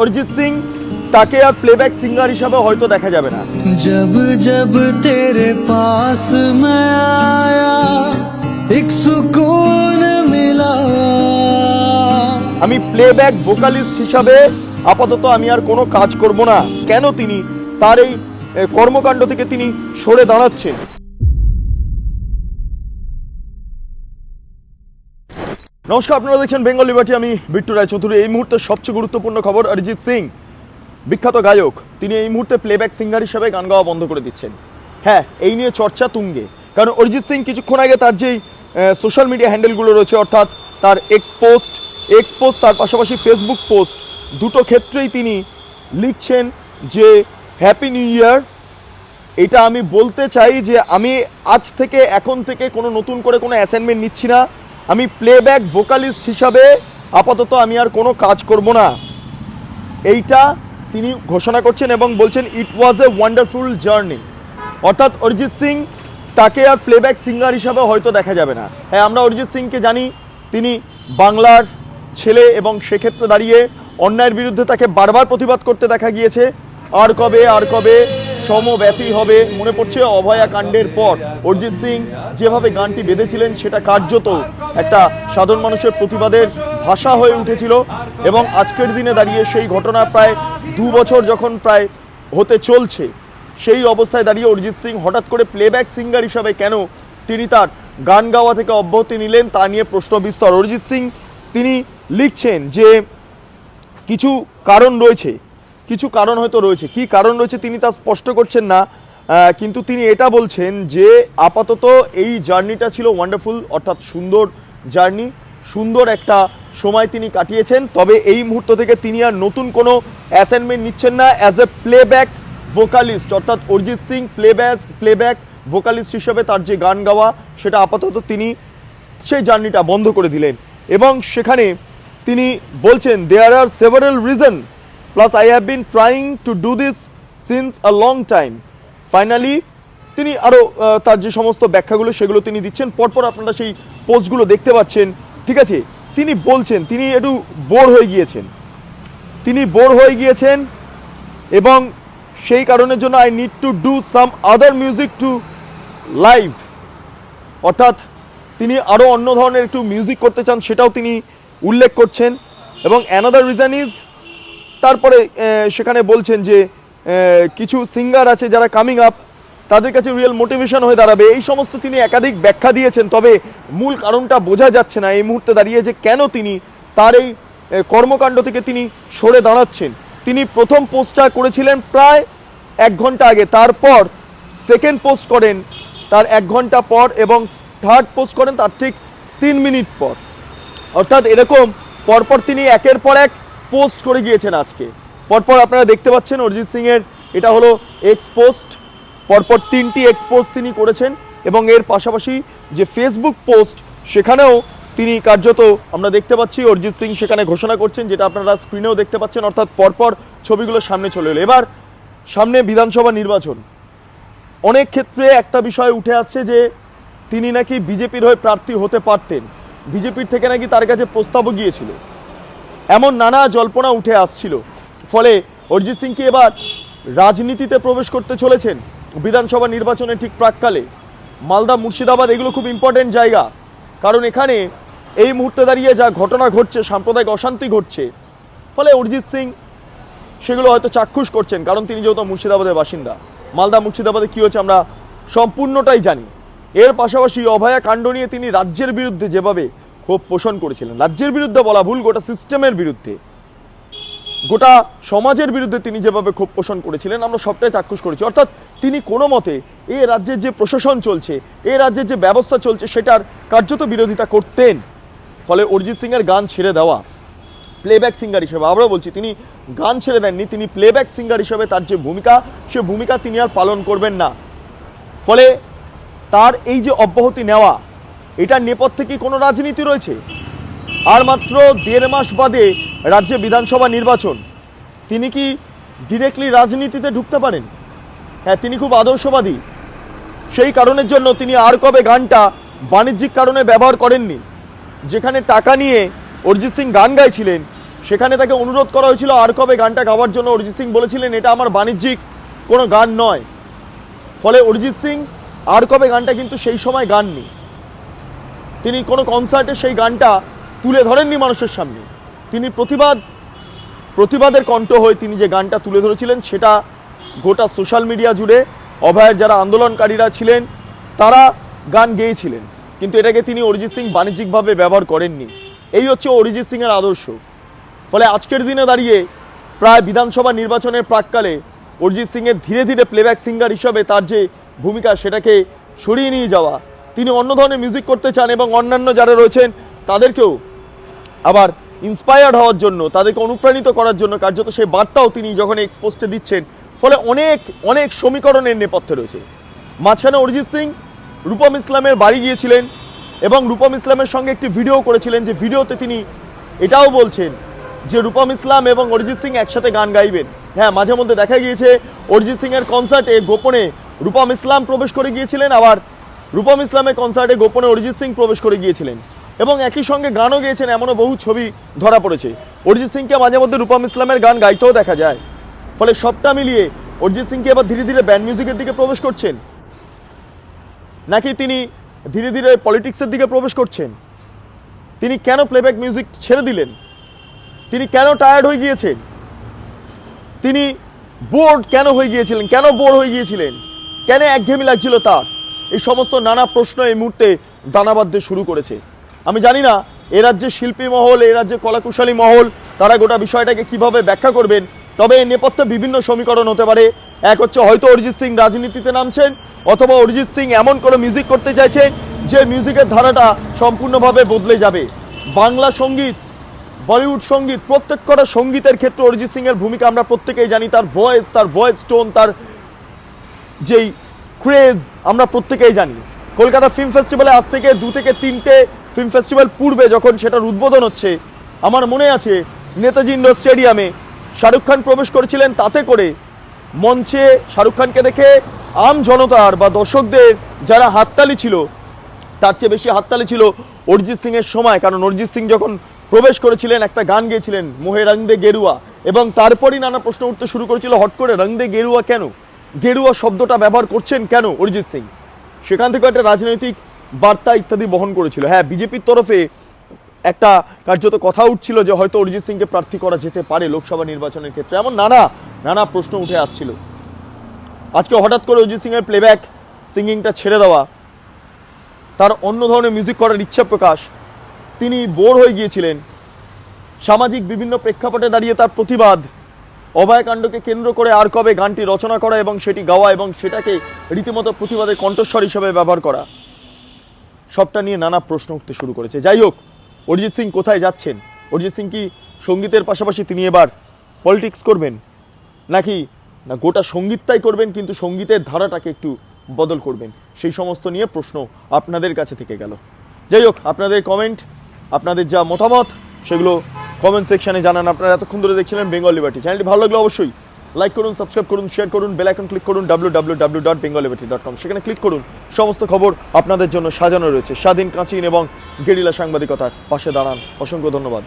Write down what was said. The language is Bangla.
অরিজিৎ সিং তাকে আর প্লেব্যাক সিঙ্গার হিসাবে হয়তো দেখা যাবে না। জব জব তেরে পাস আয়া এক সুকুন মিলা আমি প্লেব্যাক ভোকালিস্ট হিসাবে আপাতত আমি আর কোনো কাজ করব না। কেন তিনি? তার এই কর্মকাণ্ড থেকে তিনি সরে দাঁড়াচ্ছেন। নমস্কার, আপনারা দেখছেন বেঙ্গল লিবার্টি। আমি বিট্টু রায় চৌধুরী এই মুহূর্তে সবচেয়ে গুরুত্বপূর্ণ খবর অরিজিৎ সিং, বিখ্যাত গায়ক। তিনি এই মুহূর্তে প্লেব্যাক সিঙ্গার হিসেবে গান গাওয়া বন্ধ করে দিচ্ছেন। হ্যাঁ এই নিয়ে চর্চা তুঙ্গে। কারণ অরিজিৎ সিং কিছুক্ষণ আগে তার যেই সোশ্যাল মিডিয়া হ্যান্ডেলগুলো রয়েছে, অর্থাৎ তার এক্স পোস্ট এক্স পোস্ট তার পাশাপাশি ফেসবুক পোস্ট দুটো ক্ষেত্রেই তিনি লিখছেন যে হ্যাপি নিউ ইয়ার এটা আমি বলতে চাই যে, আমি আজ থেকে এখন থেকে কোনো নতুন করে কোনো অ্যাসাইনমেন্ট নিচ্ছি না। আমি প্লেব্যাক ভোকালিস্ট হিসাবে আপাতত আমি আর কোনো কাজ করব না। এইটা তিনি ঘোষণা করছেন এবং বলছেন ইট ওয়াজ এ ওয়ান্ডারফুল জার্নি অর্থাৎ অরিজিৎ সিং তাকে আর প্লেব্যাক সিঙ্গার হিসাবে হয়তো দেখা যাবে না। হ্যাঁ আমরা অরিজিৎ সিংকে জানি, তিনি বাংলার ছেলে এবং সেক্ষেত্রে দাঁড়িয়ে অন্যায়ের বিরুদ্ধে তাকে বারবার প্রতিবাদ করতে দেখা গিয়েছে। আর কবে আর কবে? সমব্যাপী হবে। মনে পড়ছে অভয়া কাণ্ডের পর। অরিজিৎ সিং যেভাবে গানটি বেঁধেছিলেন, সেটা কার্যত একটা সাধারণ মানুষের প্রতিবাদের ভাষা হয়ে উঠেছিল এবং আজকের দিনে দাঁড়িয়ে সেই ঘটনা প্রায় দু বছর যখন প্রায় হতে চলছে, সেই অবস্থায় দাঁড়িয়ে অরিজিৎ সিং হঠাৎ করে প্লেব্যাক সিঙ্গার হিসাবে কেন তিনি তার গান গাওয়া থেকে অব্যাহতি নিলেন, তা নিয়ে প্রশ্ন বিস্তর। অরিজিৎ সিং তিনি লিখছেন যে কিছু কারণ রয়েছে। কিছু কারণ হয়তো রয়েছে। কি কারণ রয়েছে তিনি তা স্পষ্ট করছেন না কিন্তু তিনি এটা বলছেন যে আপাতত এই জার্নিটা ছিল ওয়ান্ডারফুল অর্থাৎ সুন্দর জার্নি, সুন্দর একটা সময় তিনি কাটিয়েছেন, তবে এই মুহূর্ত থেকে তিনি আর নতুন কোনো অ্যাসাইনমেন্ট নিচ্ছেন না অ্যাজ এ প্লেব্যাক ভোকালিস্ট অর্থাৎ Arijit Singh playback playback vocalist হিসেবে তার যে গান গাওয়া, সেটা আপাতত তিনি সেই জার্নিটা বন্ধ করে দিলেন। এবং সেখানে তিনি বলছেন there are several reason plus I have been trying to do this since a long time finally তিনি আরও তার যে সমস্ত ব্যাখ্যাগুলো, সেগুলো তিনি দিচ্ছেন। পরপর আপনারা সেই পোস্টগুলো দেখতে পাচ্ছেন। ঠিক আছে? তিনি বলছেন, তিনি একটু বোর হয়ে গিয়েছেন। তিনি বোর হয়ে গিয়েছেন এবং সেই কারণের জন্য I need to do some other music to live অর্থাৎ, তিনি আরও অন্য ধরনের একটু মিউজিক করতে চান, সেটাও তিনি উল্লেখ করছেন। এবং অ্যানাদার রিজন ইজ তারপরে সেখানে বলছেন যে কিছু সিঙ্গার আছে যারা কামিং আপ তাদের কাছে রিয়েল মোটিভেশন হয়ে দাঁড়াবে। এই সমস্ত তিনি একাধিক ব্যাখ্যা দিয়েছেন, তবে মূল কারণটা বোঝা যাচ্ছে না এই মুহূর্তে দাঁড়িয়ে যে কেন তিনি তার এই কর্মকাণ্ড থেকে তিনি সরে দাঁড়াচ্ছেন। তিনি প্রথম পোস্টটা করেছিলেন প্রায় এক ঘণ্টা আগে, তারপর সেকেন্ড পোস্ট করেন, তার এক ঘণ্টা পর এবং থার্ড পোস্ট করেন, তার ঠিক তিন মিনিট পর। অর্থাৎ এরকম পরপর তিনি একের পর এক পোস্ট করে গিয়েছেন আজকে। পরপর আপনারা দেখতে পাচ্ছেন অরিজিৎ সিং এর এটা হলো এক্স পোস্ট পরপর তিনটি এক্স পোস্ট তিনি করেছেন এবং এর পাশাপাশি যে ফেসবুক পোস্ট সেখানেও তিনি কার্যত আমরা দেখতে পাচ্ছি অরিজিৎ সিং সেখানে ঘোষণা করছেন, যেটা আপনারা স্ক্রিনেও দেখতে পাচ্ছেন, অর্থাৎ পরপর ছবিগুলো সামনে চলে এলো। এবার সামনে বিধানসভা নির্বাচন। অনেক ক্ষেত্রে একটা বিষয় উঠে আসছে যে তিনি নাকি বিজেপির হয়ে প্রার্থী হতে পারতেন। বিজেপির থেকে নাকি তার কাছে প্রস্তাবও গিয়েছিল। এমন নানা জল্পনা উঠে আসছিল। ফলে অরিজিৎ সিং কি এবার রাজনীতিতে প্রবেশ করতে চলেছেন? বিধানসভা নির্বাচনে ঠিক প্রাককালে। মালদা, মুর্শিদাবাদ এগুলো খুব ইম্পর্টেন্ট জায়গা। কারণ এখানে এই মুহূর্তে দাঁড়িয়ে যা ঘটনা ঘটছে, সাম্প্রদায়িক অশান্তি ঘটছে। ফলে অরিজিৎ সিং সেগুলো হয়তো চাক্ষুষ করছেন, কারণ তিনি যেহেতু মুর্শিদাবাদের বাসিন্দা। মালদা, মুর্শিদাবাদে কী হচ্ছে আমরা সম্পূর্ণটাই জানি। এর পাশাপাশি অভয়া কাণ্ড নিয়ে তিনি রাজ্যের বিরুদ্ধে যেভাবে ক্ষোভ পোষণ করেছিলেন। রাজ্যের বিরুদ্ধে বলা ভুল গোটা সিস্টেমের বিরুদ্ধে। গোটা সমাজের বিরুদ্ধে তিনি যেভাবে ক্ষোভ পোষণ করেছিলেন, আমরা সবটাই চাক্ষুষ করেছি। অর্থাৎ তিনি কোনো মতে এ রাজ্যের যে প্রশাসন চলছে, এ রাজ্যের যে ব্যবস্থা চলছে, সেটার কার্যত বিরোধিতা করতেন। ফলে অরিজিৎ সিং এর গান ছেড়ে দেওয়া প্লেব্যাক সিঙ্গার হিসেবে, আবারও বলছি, তিনি গান ছেড়ে দেননি, তিনি প্লেব্যাক সিঙ্গার হিসেবে তার যে ভূমিকা, সে ভূমিকা তিনি আর পালন করবেন না। ফলে তার এই যে অব্যাহতি নেওয়া এটার নেপথ্যে কি কোনো রাজনীতি রয়েছে? আর মাত্র দেড় মাস বাদে রাজ্যে বিধানসভা নির্বাচন। তিনি কি ডিরেক্টলি রাজনীতিতে ঢুকতে পারেন? হ্যাঁ তিনি খুব আদর্শবাদী। সেই কারণের জন্য তিনি আর কবে গানটা বাণিজ্যিক কারণে ব্যবহার করেননি। যেখানে টাকা নিয়ে অরিজিৎ সিং গান গাইছিলেন, সেখানে তাকে অনুরোধ করা হয়েছিল আর কবে গানটা গাওয়ার জন্য অরিজিৎ সিং বলেছিলেন, এটা আমার বাণিজ্যিক কোনো গান নয়। ফলে অরিজিৎ সিং আর কবে গানটা কিন্তু সেই সময় গাননি। তিনি কোনো কনসার্টে সেই গানটা তুলে ধরেননি মানুষের সামনে। তিনি প্রতিবাদ, প্রতিবাদের কণ্ঠ হয়ে তিনি যে গানটা তুলে ধরেছিলেন, সেটা গোটা সোশ্যাল মিডিয়া জুড়ে অভয়ের যারা আন্দোলনকারীরা ছিলেন, তারা গান গেয়েছিলেন। কিন্তু এটাকে তিনি অরিজিৎ সিং বাণিজ্যিকভাবে ব্যবহার করেননি। এই হচ্ছে অরিজিৎ সিংয়ের আদর্শ। ফলে আজকের দিনে দাঁড়িয়ে প্রায় বিধানসভা নির্বাচনের প্রাককালে অরিজিৎ সিংয়ের ধীরে ধীরে প্লেব্যাক সিঙ্গার হিসাবে তার যে ভূমিকা, সেটাকে সরিয়ে নিয়ে যাওয়া তিনি অন্য ধরনের মিউজিক করতে চান এবং অন্যান্য যারা রয়েছেন, তাদেরকেও আবার ইন্সপায়ার্ড হওয়ার জন্য, তাদেরকে অনুপ্রাণিত করার জন্য কার্যত সেই বার্তাও তিনি যখন এক্সপোস্টে দিচ্ছেন, ফলে অনেক অনেক সমীকরণের নেপথ্যে রয়েছে। মাঝখানে অরিজিৎ সিং, রূপম ইসলামের বাড়ি গিয়েছিলেন এবং রূপম ইসলামের সঙ্গে একটি ভিডিও করেছিলেন, যে ভিডিওতে তিনি এটাও বলছেন যে রূপম ইসলাম এবং অরিজিৎ সিং একসাথে গান গাইবেন। হ্যাঁ মাঝে মধ্যে দেখা গিয়েছে, অরিজিৎ সিংয়ের কনসার্টে গোপনে রূপম ইসলাম প্রবেশ করে গিয়েছিলেন, আবার রূপম ইসলামের কনসার্টে গোপনে অরিজিৎ সিং প্রবেশ করে গিয়েছিলেন। এবং একই সঙ্গে গানও গেয়েছেন, এমনও বহু ছবি ধরা পড়েছে। অরিজিৎ সিংকে মাঝে মধ্যে রূপম ইসলামের গান গাইতেও দেখা যায়। ফলে সবটা মিলিয়ে অরিজিৎ সিংকে এবার ধীরে ধীরে ব্যান্ড মিউজিকের দিকে প্রবেশ করছেন। নাকি তিনি ধীরে ধীরে পলিটিক্সের দিকে প্রবেশ করছেন? তিনি কেন প্লেব্যাক মিউজিক ছেড়ে দিলেন? তিনি কেন টায়ার্ড হয়ে গিয়েছেন? তিনি বোর্ড কেন হয়ে গিয়েছিলেন? কেন বোর হয়ে গিয়েছিলেন? কেন একঘেয়েমি লাগছিল তার? এই সমস্ত নানা প্রশ্ন এই মুহূর্তে দানা বাঁধতে শুরু করেছে। আমি জানি না, এ রাজ্যে শিল্পী মহল, এ রাজ্যে কলাকুশলী মহল, তারা গোটা বিষয়টাকে কীভাবে ব্যাখ্যা করবেন? তবে এর নেপথ্যে বিভিন্ন সমীকরণ হতে পারে। এক হচ্ছে হয়তো অরিজিৎ সিং রাজনীতিতে নামছেন, অথবা অরিজিৎ সিং এমন কোনো মিউজিক করতে চাইছেন, যে মিউজিকের ধারাটা সম্পূর্ণভাবে বদলে যাবে। বাংলা সংগীত, বলিউড সংগীত, প্রত্যেক কটা সঙ্গীতের ক্ষেত্রে অরিজিৎ সিং এর ভূমিকা আমরা প্রত্যেকেই জানি, তার ভয়েস তার ভয়েস টোন তার যেই ক্রেজ আমরা প্রত্যেকেই জানি। কলকাতা ফিল্ম ফেস্টিভ্যালে আজ থেকে দু থেকে তিনটে ফিল্ম ফেস্টিভ্যাল পূর্বে যখন সেটার উদ্বোধন হচ্ছে, আমার মনে আছে নেতাজি ইন্ডোর স্টেডিয়ামে শাহরুখ খান প্রবেশ করেছিলেন তাতে করে মঞ্চে শাহরুখ খানকে দেখে আম জনতার বা দর্শকদের যারা হাততালি ছিল, তার চেয়ে বেশি হাততালি ছিল অরিজিৎ সিং এর সময়। কারণ অরিজিৎ সিং যখন প্রবেশ করেছিলেন, একটা গান গেয়েছিলেন, মোহে রং দে গেরুয়া এবং তারপরই নানা প্রশ্ন উঠতে শুরু করেছিল, হট করে রং দে গেরুয়া কেন? গেরুয়া শব্দটা ব্যবহার করছেন কেন অরিজিৎ সিং? সেখান থেকে একটা রাজনৈতিক বার্তা ইত্যাদি বহন করেছিল। হ্যাঁ বিজেপির তরফে একটা কার্যত কথা উঠছিল যে হয়তো অরিজিৎ সিংকে প্রার্থী করা যেতে পারে লোকসভা নির্বাচনের ক্ষেত্রে। এমন নানা নানা প্রশ্ন উঠে আসছিল। আজকে হঠাৎ করে অরিজিৎ সিং এর প্লেব্যাক সিঙ্গিংটা ছেড়ে দেওয়া, তার অন্য ধরনের মিউজিক করার ইচ্ছা প্রকাশ, তিনি বোর হয়ে গিয়েছিলেন। সামাজিক বিভিন্ন প্রেক্ষাপটে দাঁড়িয়ে তার প্রতিবাদ অভয়কাণ্ডকে কেন্দ্র করে আর কবে গানটি রচনা করা এবং সেটি গাওয়া এবং সেটাকে রীতিমতো প্রতিবাদের কণ্ঠস্বর হিসেবে ব্যবহার করা? সবটা নিয়ে নানা প্রশ্ন উঠতে শুরু করেছে। যাই হোক, অরিজিৎ সিং কোথায় যাচ্ছেন? অরিজিৎ সিং কি সঙ্গীতের পাশাপাশি তিনি এবার পলিটিক্স করবেন? নাকি না গোটা সঙ্গীতটাই করবেন, কিন্তু সঙ্গীতের ধারাটাকে একটু বদল করবেন? সেই সমস্ত নিয়ে প্রশ্ন আপনাদের কাছে থেকে গেল। যাই হোক, আপনাদের কমেন্ট আপনাদের যা মতামত, সেগুলো কমেন্ট সেকশনে জানান আপনারা এতক্ষণ ধরে দেখছিলেন বেঙ্গল লিবার্টি চ্যানেলটি ভালো লাগলে অবশ্যই লাইক করুন সাবস্ক্রাইব করুন শেয়ার করুন বেল আইকন ক্লিক করুন W W dot Bengal dot com সেখানে ক্লিক করুন। সমস্ত খবর আপনাদের জন্য সাজানো রয়েছে। স্বাধীন কাঁচিন এবং গেরিলা সাংবাদিকতার পাশে দাঁড়ান। অসংখ্য ধন্যবাদ।